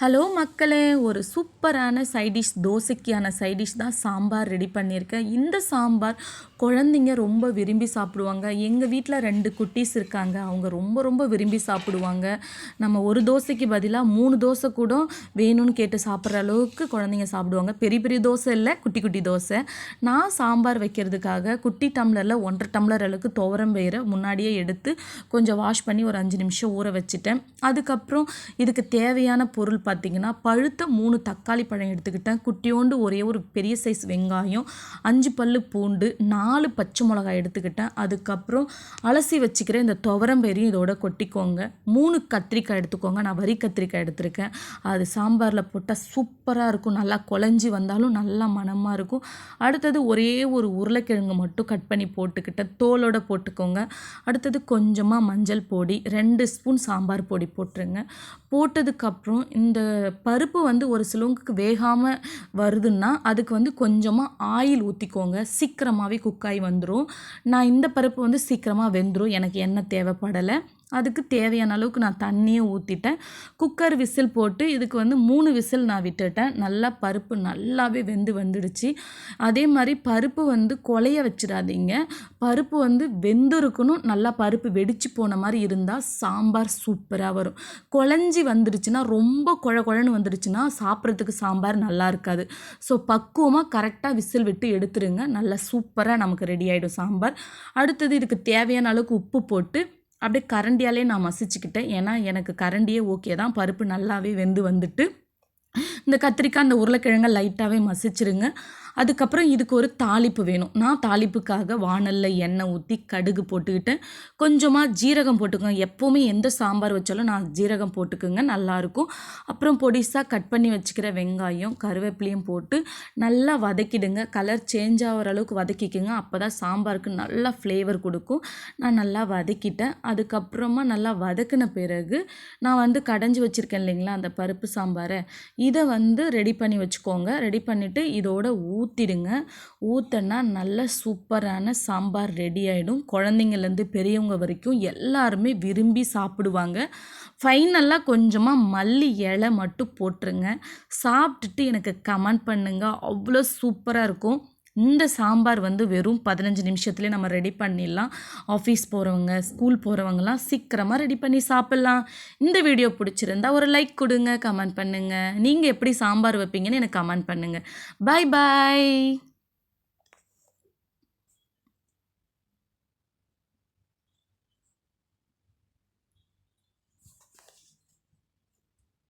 Hello மக்களே ஒரு சூப்பரான சைடிஷ் தோசைக்கான சைடிஷ் தான் சாம்பார் ரெடி பண்ணியிருக்கேன். இந்த சாம்பார் குழந்தைங்க ரொம்ப விரும்பி சாப்பிடுவாங்க. எங்கள் வீட்டில் ரெண்டு குட்டீஸ் இருக்காங்க. அவங்க ரொம்ப ரொம்ப விரும்பி சாப்பிடுவாங்க. நம்ம ஒரு தோசைக்கு பதிலாக மூணு தோசை கூட வேணும்னு கேட்டு சாப்பிட்ற அளவுக்கு குழந்தைங்க சாப்பிடுவாங்க. பெரிய பெரிய தோசை இல்லை குட்டி குட்டி தோசை. நான் சாம்பார் வைக்கிறதுக்காக குட்டி டம்ளரில் ஒன்றரை டம்ளர் அளவுக்கு துவரம் பயிரை முன்னாடியே எடுத்து கொஞ்சம் வாஷ் பண்ணி ஒரு அஞ்சு நிமிஷம் ஊற வச்சுட்டேன். அதுக்கப்புறம் இதுக்கு தேவையான பொருள் பார்த்திங்கன்னா பழுத்த மூணு தக்காளி பழம் எடுத்துக்கிட்டேன். குட்டியோண்டு ஒரே ஒரு பெரிய சைஸ் வெங்காயம் அஞ்சு பல் பூண்டு நாலு பச்சை மிளகாய் எடுத்துக்கிட்டேன். அதுக்கப்புறம் அலசி வச்சுக்கிற இந்த துவரம்பெரியும் இதோட கொட்டிக்கோங்க. மூணு கத்திரிக்காய் எடுத்துக்கோங்க. நான் வரி கத்திரிக்காய் எடுத்திருக்கேன். அது சாம்பாரில் போட்டால் சூப்பராக இருக்கும். நல்லா குழஞ்சி வந்தாலும் நல்லா மணமாக இருக்கும். அடுத்தது ஒரே ஒரு உருளைக்கிழங்கு மட்டும் கட் பண்ணி போட்டுக்கிட்டேன். தோலோட போட்டுக்கோங்க. அடுத்தது கொஞ்சமாக மஞ்சள் பொடி ரெண்டு ஸ்பூன் சாம்பார் பொடி போட்டுருங்க. போட்டதுக்கப்புறம் இந்த பருப்பு வந்து ஒரு சிலவங்களுக்கு வேகாமல் வருதுன்னா அதுக்கு வந்து கொஞ்சமாக ஆயில் ஊற்றிக்கோங்க சீக்கிரமாகவே குக்காய் வந்துடும் நான் இந்த பருப்பு வந்து சீக்கிரமாக வெந்துடும் எனக்கு எண்ணெய் தேவைப்படலை. அதுக்கு தேவையான அளவுக்கு நான் தண்ணியை ஊற்றிட்டேன் குக்கர் விசில் போட்டு இதுக்கு வந்து மூணு விசில் நான் விட்டுட்டேன். நல்லா பருப்பு நல்லாவே வெந்து வந்துடுச்சு. அதே மாதிரி பருப்பு வந்து கொலைய வச்சிடாதீங்க. பருப்பு வந்து வெந்திருக்கணும். நல்லா பருப்பு வெடிச்சு போன மாதிரி இருந்தால் சாம்பார் சூப்பராக வரும். குழஞ்சி வந்துடுச்சுன்னா ரொம்ப குழ குழன்னு வந்துடுச்சுன்னா சாப்பிட்றதுக்கு சாம்பார் நல்லா இருக்காது. ஸோ பக்குவமாக கரெக்டாக விசில் விட்டு எடுத்துருங்க. நல்லா சூப்பராக நமக்கு ரெடி ஆகிடும் சாம்பார். அடுத்தது இதுக்கு தேவையான அளவுக்கு உப்பு போட்டு அப்படியே கரண்டியாலே நான் மசிச்சுக்கிட்டேன். ஏன்னா எனக்கு கரண்டியே ஓகே தான். பருப்பு நல்லாவே வெந்து வந்துட்டு இந்த கத்திரிக்காய் அந்த உருளைக்கிழங்கை லைட்டாகவே மசிச்சிருங்க. அதுக்கப்புறம் இதுக்கு ஒரு தாளிப்பு வேணும். நான் தாளிப்புக்காக வானலில் எண்ணெய் ஊற்றி கடுகு போட்டுக்கிட்டேன் கொஞ்சமாக ஜீரகம் போட்டுக்கோங்க. எப்போவுமே எந்த சாம்பார் வச்சாலும் நான் ஜீரகம் போட்டுக்கோங்க நல்லாயிருக்கும் அப்புறம் பொடிசாக கட் பண்ணி வச்சுக்கிற வெங்காயம் கருவேப்பிலையும் போட்டு நல்லா வதக்கிடுங்க. கலர் சேஞ்ச் ஆகிற அளவுக்கு வதக்கிக்கோங்க. அப்போ தான் சாம்பாருக்கு நல்லா ஃப்ளேவர் கொடுக்கும். நான் நல்லா வதக்கிட்டேன். அதுக்கப்புறமா நல்லா வதக்கின பிறகு நான் வந்து கடைஞ்சி வச்சுருக்கேன் இல்லைங்களா அந்த பருப்பு சாம்பாரை. இதை வந்து ரெடி பண்ணி வச்சுக்கோங்க. ரெடி பண்ணிவிட்டு இதோட ஊ ஊற்றிடுங்க ஊற்றினா நல்ல சூப்பரான சாம்பார் ரெடி ஆகிடும் குழந்தைங்கள்லேருந்து பெரியவங்க வரைக்கும் எல்லாருமே விரும்பி சாப்பிடுவாங்க. ஃபைனலாக கொஞ்சமாக மல்லி இலை மட்டும் போட்டுருங்க. சாப்பிட்டுட்டு எனக்கு கமெண்ட் பண்ணுங்கள் அவ்வளோ சூப்பராக இருக்கும். இந்த சாம்பார் வந்து வெறும் பதினஞ்சு நிமிஷத்துலேயே நம்ம ரெடி பண்ணிடலாம். ஆஃபீஸ் போகிறவங்க ஸ்கூல் போகிறவங்கலாம் சீக்கிரமாக ரெடி பண்ணி சாப்பிட்லாம். இந்த வீடியோ பிடிச்சிருந்தா ஒரு லைக் கொடுங்க கமெண்ட் பண்ணுங்கள் நீங்கள் எப்படி சாம்பார் வைப்பீங்கன்னு எனக்கு கமெண்ட் பண்ணுங்கள் பாய் பாய்